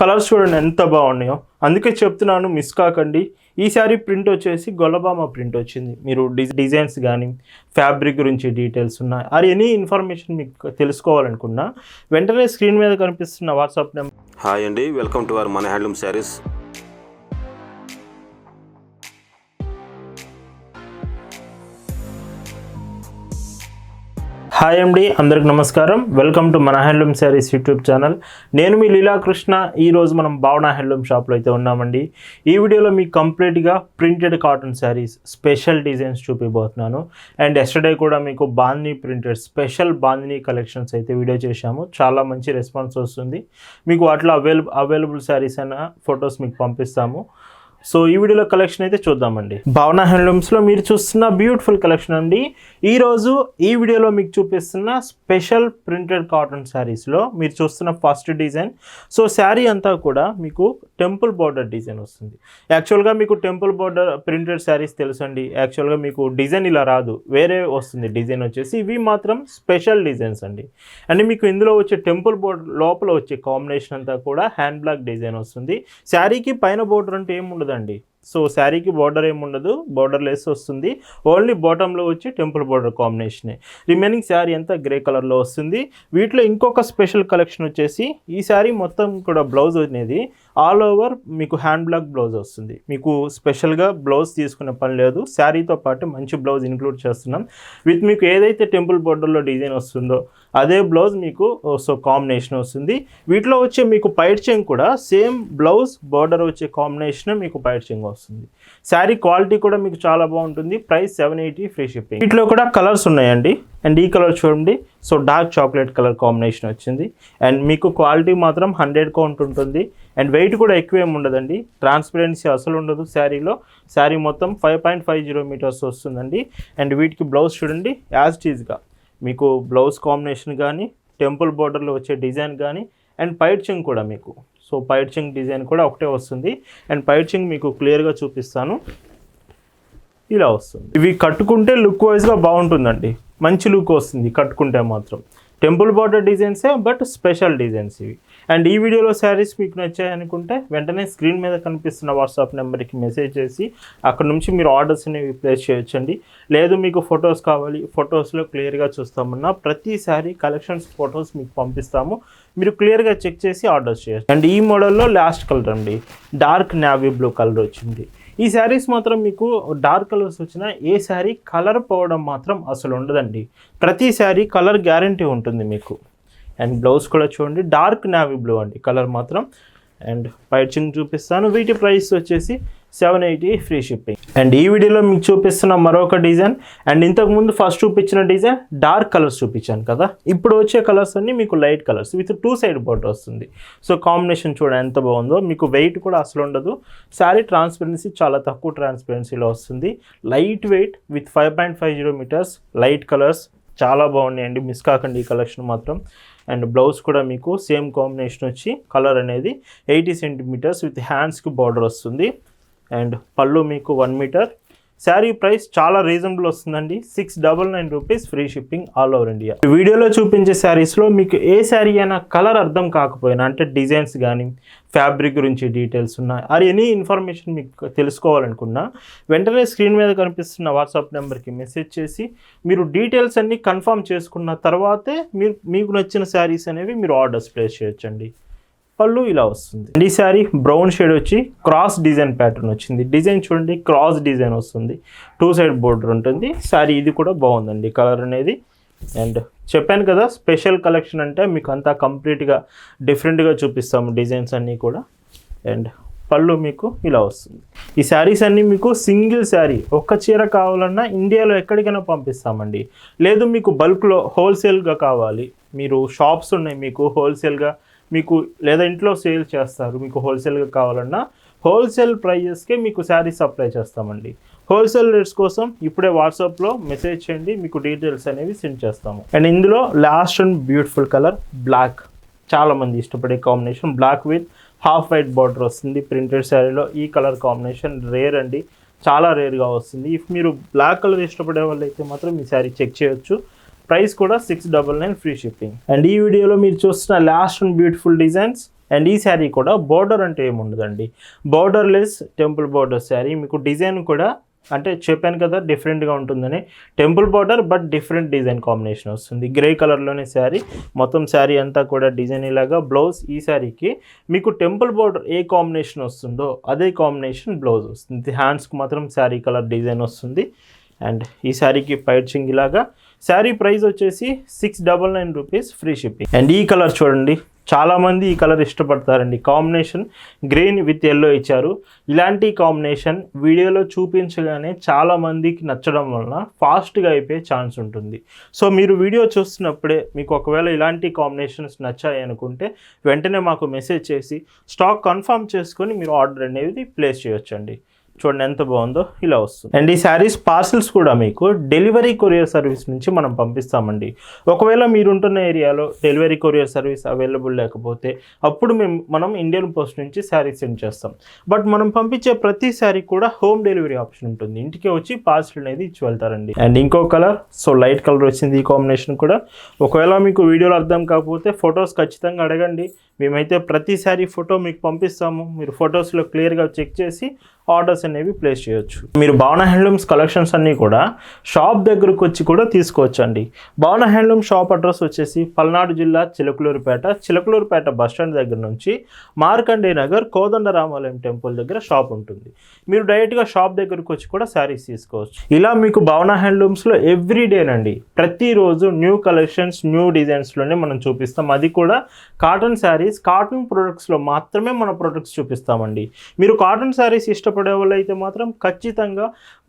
Colours చూడండి ఎంత బాగున్నాయో. అందుకే చెప్తున్నాను మిస్ కాకండి. ఈ శారీ ప్రింట్ వచ్చేసి గొల్లబామ ప్రింట్ వచ్చింది. మీరు డి- డిజైన్స్ కానీ ఫ్యాబ్రిక్ గురించి డీటెయిల్స్ ఉన్నాయి ఆర్ ఎనీ ఇన్ఫర్మేషన్ మీకు తెలుసుకోవాలనుకున్నా వెంటనే స్క్రీన్ మీద కనిపిస్తున్న వాట్సాప్ నెంబర్ హాయ్ అండి. వెల్కమ్ టు అవర్ మన హ్యాండ్లూమ్ శారీస్. హాయ్ అండి అందరికి నమస్కారం. వెల్కమ్ టు మన హ్యాండ్లూమ్ శారీస్ యూట్యూబ్ ఛానల్. నేను మీ లీలాకృష్ణ ఈరోజు మనం భావన హ్యాండ్లూమ్ షాప్లో అయితే ఉన్నామండి. ఈ వీడియోలో మీకు కంప్లీట్గా printed cotton sarees special designs చూపిపోతున్నాను and yesterday కూడా మీకు bandhani printed special bandhani collections అయితే వీడియో చేశాము. చాలా మంచి రెస్పాన్స్ వస్తుంది. మీకు వాటిలో అవైలబుల్ అవైలబుల్ శారీస్ అయినా ఫొటోస్ మీకు పంపిస్తాము. సో ఈ వీడియోలో కలెక్షన్ అయితే చూద్దామండి. భావన హ్యాండ్లూమ్స్లో మీరు చూస్తున్న బ్యూటిఫుల్ కలెక్షన్ అండి. ఈరోజు ఈ వీడియోలో మీకు చూపిస్తున్న స్పెషల్ ప్రింటెడ్ కాటన్ శారీస్లో మీరు చూస్తున్న ఫస్ట్ డిజైన్ సో శారీ అంతా కూడా మీకు టెంపుల్ బార్డర్ డిజైన్ వస్తుంది. యాక్చువల్గా మీకు టెంపుల్ బార్డర్ ప్రింటెడ్ శారీస్ తెలుసండి. యాక్చువల్గా మీకు డిజైన్ ఇలా రాదు. వేరే వస్తుంది. డిజైన్ వచ్చేసి ఇవి మాత్రం స్పెషల్ డిజైన్స్ అండి. అండ్ మీకు ఇందులో వచ్చే టెంపుల్ బోర్డర్ లోపల వచ్చే కాంబినేషన్ అంతా కూడా హ్యాండ్ బ్లాక్ డిజైన్ వస్తుంది. శారీకి పైన బోర్డర్ అంటే ఏముండదు ఉండదండి. సో శారీకి బార్డర్ ఏమి ఉండదు. బార్డర్ లెస్ వస్తుంది. ఓన్లీ బాటంలో వచ్చి టెంపుల్ బార్డర్ కాంబినేషనే. రిమైనింగ్ శారీ అంతా గ్రే కలర్లో వస్తుంది. వీటిలో ఇంకొక స్పెషల్ కలెక్షన్ వచ్చేసి ఈ శారీ మొత్తం కూడా బ్లౌజ్ అనేది ఆల్ ఓవర్ మీకు హ్యాండ్ బ్లాక్ బ్లౌజ్ వస్తుంది. మీకు స్పెషల్గా బ్లౌజ్ తీసుకునే పని లేదు. శారీతో పాటు మంచి బ్లౌజ్ ఇంక్లూడ్ చేస్తున్నాం. విత్ మీకు ఏదైతే టెంపుల్ బార్డర్లో డిజైన్ వస్తుందో అదే బ్లౌజ్ మీకు సో కాంబినేషన్ వస్తుంది. వీటిలో వచ్చే మీకు పైట్ చెంగ్ కూడా సేమ్ బ్లౌజ్ బార్డర్ వచ్చే కాంబినేషన్ మీకు పైట్ చెంగ్ వస్తుంది. శారీ క్వాలిటీ కూడా మీకు చాలా బాగుంటుంది. Price seven eighty free shipping వీటిలో కూడా కలర్స్ ఉన్నాయండి. అండ్ ఈ కలర్ చూడండి. So dark chocolate colour combination వచ్చింది. అండ్ మీకు క్వాలిటీ మాత్రం హండ్రెడ్ కౌంట్ ఉంటుంది అండ్ వెయిట్ కూడా ఎక్కువ ఏమి ఉండదండి. ట్రాన్స్పరెన్సీ అసలు ఉండదు శారీలో. శారీ మొత్తం five point five zero metres వస్తుందండి. అండ్ వీటికి బ్లౌజ్ చూడండి యాజ్ టీజ్గా మీకు బ్లౌజ్ కాంబినేషన్ కానీ టెంపుల్ బార్డర్లో వచ్చే డిజైన్ కానీ అండ్ పైడ్చింగ్ కూడా మీకు. సో పైడ్చింగ్ డిజైన్ కూడా ఒకటే వస్తుంది. అండ్ పైడ్చింగ్ మీకు క్లియర్గా చూపిస్తాను. ఇలా వస్తుంది. ఇవి కట్టుకుంటే లుక్ వైజ్గా బాగుంటుందండి. మంచి లుక్ వస్తుంది కట్టుకుంటే మాత్రం. టెంపుల్ బార్డర్ డిజైన్సే బట్ స్పెషల్ డిజైన్స్ ఇవి. అండ్ ఈ వీడియోలో శారీస్ మీకు నచ్చాయి అనుకుంటే వెంటనే స్క్రీన్ మీద కనిపిస్తున్న వాట్సాప్ నెంబర్కి మెసేజ్ చేసి అక్కడ నుంచి మీరు ఆర్డర్స్ అనేవి ప్లేస్ చేయొచ్చండి. లేదు మీకు ఫొటోస్ కావాలి ఫొటోస్లో క్లియర్గా చూస్తామన్నా ప్రతి శారీ కలెక్షన్స్ ఫొటోస్ మీకు పంపిస్తాము. మీరు క్లియర్గా చెక్ చేసి ఆర్డర్స్ చేయొచ్చు. అండ్ ఈ మోడల్లో లాస్ట్ కలర్ అండి. డార్క్ నావీ బ్లూ కలర్ వచ్చింది. ఈ శారీస్ మాత్రం మీకు డార్క్ కలర్స్ వచ్చినా ఏ శారీ కలర్ పోవడం మాత్రం అసలు ఉండదండి. ప్రతి శారీ కలర్ గ్యారంటీ ఉంటుంది మీకు. అండ్ బ్లౌజ్ కూడా చూడండి. డార్క్ నావీ బ్లూ అండి. కలర్ మాత్రం. అండ్ పైచింగ్ చూపిస్తాను. వీటి ప్రైస్ వచ్చేసి seven eighty free shipping. And ఈ వీడియోలో మీకు చూపిస్తున్న మరొక డిజైన్. అండ్ ఇంతకుముందు ఫస్ట్ చూపించిన డిజైన్ డార్క్ కలర్స్ చూపించాను కదా. ఇప్పుడు వచ్చే కలర్స్ అన్నీ మీకు light colours with two side border వస్తుంది. సో కాంబినేషన్ చూడండి ఎంత బాగుందో. మీకు వెయిట్ కూడా అసలు ఉండదు. శారీ ట్రాన్స్పరెన్సీ చాలా తక్కువ ట్రాన్స్పరెన్సీలో వస్తుంది. Light weight with five point five zero metres. Light colours చాలా బాగున్నాయండి. మిస్ కాకండి ఈ కలెక్షన్ మాత్రం. అండ్ బ్లౌజ్ కూడా మీకు సేమ్ కాంబినేషన్ వచ్చి కలర్ అనేది ఎయిటీ సెంటీమీటర్స్ విత్ హ్యాండ్స్కి బార్డర్ వస్తుంది. అండ్ పళ్ళు మీకు వన్ మీటర్ శారీ ప్రైస్ చాలా రీజనబుల్ వస్తుందండి. Six double nine rupees free shipping all over India వీడియోలో చూపించే శారీస్లో మీకు ఏ శారీ అయినా కలర్ అర్థం కాకపోయినా అంటే డిజైన్స్ కానీ ఫ్యాబ్రిక్ గురించి డీటెయిల్స్ ఉన్నాయి ఆర్ ఎనీ ఇన్ఫర్మేషన్ మీకు తెలుసుకోవాలనుకున్నా వెంటనే స్క్రీన్ మీద కనిపిస్తున్న వాట్సాప్ నెంబర్కి మెసేజ్ చేసి మీరు డీటెయిల్స్ అన్నీ కన్ఫర్మ్ చేసుకున్న తర్వాతే మీరు మీకు నచ్చిన శారీస్ అనేవి మీరు ఆర్డర్స్ ప్లేస్ చేయొచ్చండి. పళ్ళు ఇలా వస్తుంది. అండ్ ఈ శారీ బ్రౌన్ షేడ్ వచ్చి క్రాస్ డిజైన్ ప్యాటర్న్ వచ్చింది. డిజైన్ చూడండి క్రాస్ డిజైన్ వస్తుంది. టూ సైడ్ బోర్డర్ ఉంటుంది. శారీ ఇది కూడా బాగుందండి కలర్ అనేది. అండ్ చెప్పాను కదా స్పెషల్ కలెక్షన్ అంటే మీకు అంతా కంప్లీట్గా డిఫరెంట్గా చూపిస్తాము డిజైన్స్ అన్నీ కూడా. అండ్ పళ్ళు మీకు ఇలా వస్తుంది. ఈ శారీస్ అన్నీ మీకు సింగిల్ శారీ ఒక్క చీర కావాలన్నా ఇండియాలో ఎక్కడికైనా పంపిస్తామండి. లేదు మీకు బల్క్లో హోల్సేల్గా కావాలి. మీరు షాప్స్ ఉన్నాయి మీకు హోల్సేల్గా మీకు లేదా ఇంట్లో సేల్ చేస్తారు మీకు హోల్సేల్గా కావాలన్నా హోల్సేల్ ప్రైజెస్కే మీకు శారీ సప్లై చేస్తామండి. హోల్సేల్ రేట్స్ కోసం ఇప్పుడే వాట్సాప్లో మెసేజ్ చేయండి మీకు డీటెయిల్స్ అనేవి సెండ్ చేస్తాము. అండ్ ఇందులో last and beautiful colour black. చాలామంది ఇష్టపడే combination black with half white border వస్తుంది. ప్రింటెడ్ శారీలో ఈ కలర్ కాంబినేషన్ రేర్ అండి. చాలా రేర్గా వస్తుంది. ఇఫ్ మీరు బ్లాక్ కలర్ ఇష్టపడే వాళ్ళు అయితే మాత్రం ఈ శారీ చెక్ చేయొచ్చు. ప్రైస్ కూడా six double nine free shipping. And ఈ వీడియోలో మీరు చూస్తున్న last and beautiful designs and ఈ శారీ కూడా బోర్డర్ అంటే ఏముండదండి? బోర్డర్లెస్ టెంపుల్ బోర్డర్ శారీ మీకు డిజైన్ కూడా అంటే చెప్పాను కదా డిఫరెంట్గా ఉంటుందని. Temple border but different design combination వస్తుంది. గ్రే కలర్లోనే శారీ మొత్తం శారీ అంతా కూడా డిజైన్ ఇలాగా బ్లౌజ్ ఈ శారీకి మీకు టెంపుల్ బార్డర్ ఏ కాంబినేషన్ వస్తుందో అదే కాంబినేషన్ బ్లౌజ్ వస్తుంది. హ్యాండ్స్కి మాత్రం శారీ కలర్ డిజైన్ వస్తుంది. అండ్ ఈ శారీకి పైచింగ్ ఇలాగా శారీ ప్రైస్ వచ్చేసి six double nine rupees free shipping and ఈ కలర్ చూడండి చాలామంది ఈ కలర్ ఇష్టపడతారండి. కాంబినేషన్ గ్రీన్ విత్ ఎల్లో ఇచ్చారు. ఇలాంటి కాంబినేషన్ వీడియోలో చూపించగానే చాలామందికి నచ్చడం వలన ఫాస్ట్గా అయిపోయే ఛాన్స్ ఉంటుంది. సో మీరు వీడియో చూస్తున్నప్పుడే మీకు ఒకవేళ ఇలాంటి కాంబినేషన్స్ నచ్చాయి అనుకుంటే వెంటనే మాకు మెసేజ్ చేసి స్టాక్ కన్ఫర్మ్ చేసుకొని మీరు ఆర్డర్ అనేది ప్లేస్ చేయొచ్చండి. చూడండి ఎంత బాగుందో ఇలా వస్తుంది. అండ్ ఈ శారీస్ పార్సిల్స్ కూడా మీకు డెలివరీ కొరియర్ సర్వీస్ నుంచి మనం పంపిస్తామండి. ఒకవేళ మీరు ఉంటున్న ఏరియాలో డెలివరీ కొరియర్ సర్వీస్ అవైలబుల్ లేకపోతే అప్పుడు మేము మనం ఇండియన్ పోస్ట్ నుంచి శారీ సెండ్ చేస్తాం. బట్ మనం పంపించే ప్రతి శారీ కూడా హోమ్ డెలివరీ ఆప్షన్ ఉంటుంది. ఇంటికి వచ్చి పార్సిల్ అనేది ఇచ్చి వెళ్తారండి. అండ్ ఇంకో కలర్ సో లైట్ కలర్ వచ్చింది ఈ కాంబినేషన్ కూడా. ఒకవేళ మీకు వీడియోలో అర్థం కాకపోతే ఫొటోస్ ఖచ్చితంగా అడగండి. మేమైతే ప్రతి ఫోటో మీకు పంపిస్తాము. మీరు ఫొటోస్లో క్లియర్గా చెక్ చేసి ఆర్డర్స్ అనేవి ప్లేస్ చేయొచ్చు. మీరు భవన హ్యాండ్లూమ్స్ కలెక్షన్స్ అన్నీ కూడా షాప్ దగ్గరకు వచ్చి కూడా తీసుకోవచ్చండి. భవన హ్యాండ్లూమ్ షాప్ అడ్రస్ వచ్చేసి పల్నాడు జిల్లా చిలకలూరుపేట చిలకలూరుపేట బస్ స్టాండ్ దగ్గర నుంచి మార్కండే నగర్ కోదండ రామాలయం టెంపుల్ దగ్గర షాప్ ఉంటుంది. మీరు డైరెక్ట్గా షాప్ దగ్గరకు వచ్చి కూడా శారీస్ తీసుకోవచ్చు. ఇలా మీకు భవన హ్యాండ్లూమ్స్లో ఎవ్రీడేనండి ప్రతిరోజు న్యూ కలెక్షన్స్ న్యూ డిజైన్స్లోనే మనం చూపిస్తాం. అది కూడా కాటన్ శారీస్ కాటన్ ప్రొడక్ట్స్లో మాత్రమే మన ప్రొడక్ట్స్ చూపిస్తామండి. మీరు కాటన్ శారీస్ ఇష్టపడే వాళ్ళు అయితే మాత్రం ఖచ్చితంగా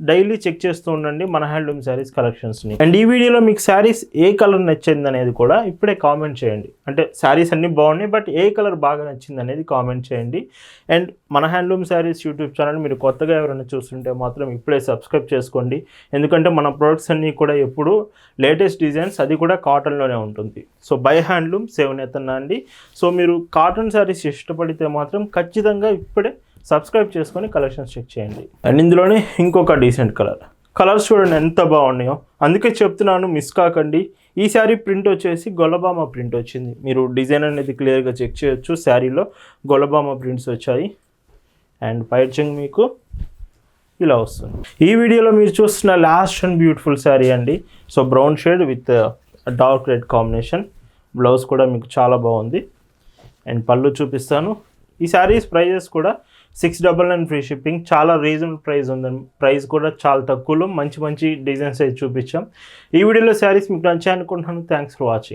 డైలీ చెక్ చేస్తూ ఉండండి మన హ్యాండ్లూమ్ శారీస్ కలెక్షన్స్ని. అండ్ ఈ వీడియోలో మీకు శారీస్ ఏ కలర్ నచ్చింది అనేది కూడా ఇప్పుడే కామెంట్ చేయండి. అంటే శారీస్ అన్నీ బాగున్నాయి బట్ ఏ కలర్ బాగా నచ్చింది అనేది కామెంట్ చేయండి. అండ్ మన హ్యాండ్లూమ్ శారీస్ యూట్యూబ్ ఛానల్ మీరు కొత్తగా ఎవరైనా చూస్తుంటే మాత్రం ఇప్పుడే సబ్స్క్రైబ్ చేసుకోండి. ఎందుకంటే మన ప్రొడక్ట్స్ అన్నీ కూడా ఎప్పుడు లేటెస్ట్ డిజైన్స్ అది కూడా కాటన్లోనే ఉంటుంది. సో బై హ్యాండ్లూమ్ సేవ్ నేతన్నా అండి. సో మీరు కాటన్ శారీస్ ఇష్టపడితే మాత్రం ఖచ్చితంగా ఇప్పుడే సబ్స్క్రైబ్ చేసుకొని కలెక్షన్స్ చెక్ చేయండి. అండ్ ఇందులోనే ఇంకొక డీసెంట్ కలర్ కలర్స్ చూడండి ఎంత బాగున్నాయో. అందుకే చెప్తున్నాను మిస్ కాకండి. ఈ శారీ ప్రింట్ వచ్చేసి గొల్లబామ ప్రింట్ వచ్చింది. మీరు డిజైన్ అనేది క్లియర్గా చెక్ చేయొచ్చు. శారీలో గొల్లబామ ప్రింట్స్ వచ్చాయి. అండ్ పైచింగ్ మీకు ఇలా వస్తుంది. ఈ వీడియోలో మీరు చూస్తున్న లాస్ట్ అండ్ బ్యూటిఫుల్ శారీ అండి. So brown shade with dark red combination blouse కూడా మీకు చాలా బాగుంది. అండ్ పళ్ళు చూపిస్తాను. ఈ శారీస్ ప్రైజెస్ కూడా six double nine free shipping. చాలా రీజనబుల్ ప్రైస్ ఉందండి ప్రైస్ కూడా చాలా తక్కువలో మంచి మంచి డిజైన్స్ అయితే చూపించాం. ఈ వీడియోలో శారీస్ మీకు నచ్చాయనుకుంటున్నాను. Thanks for watching.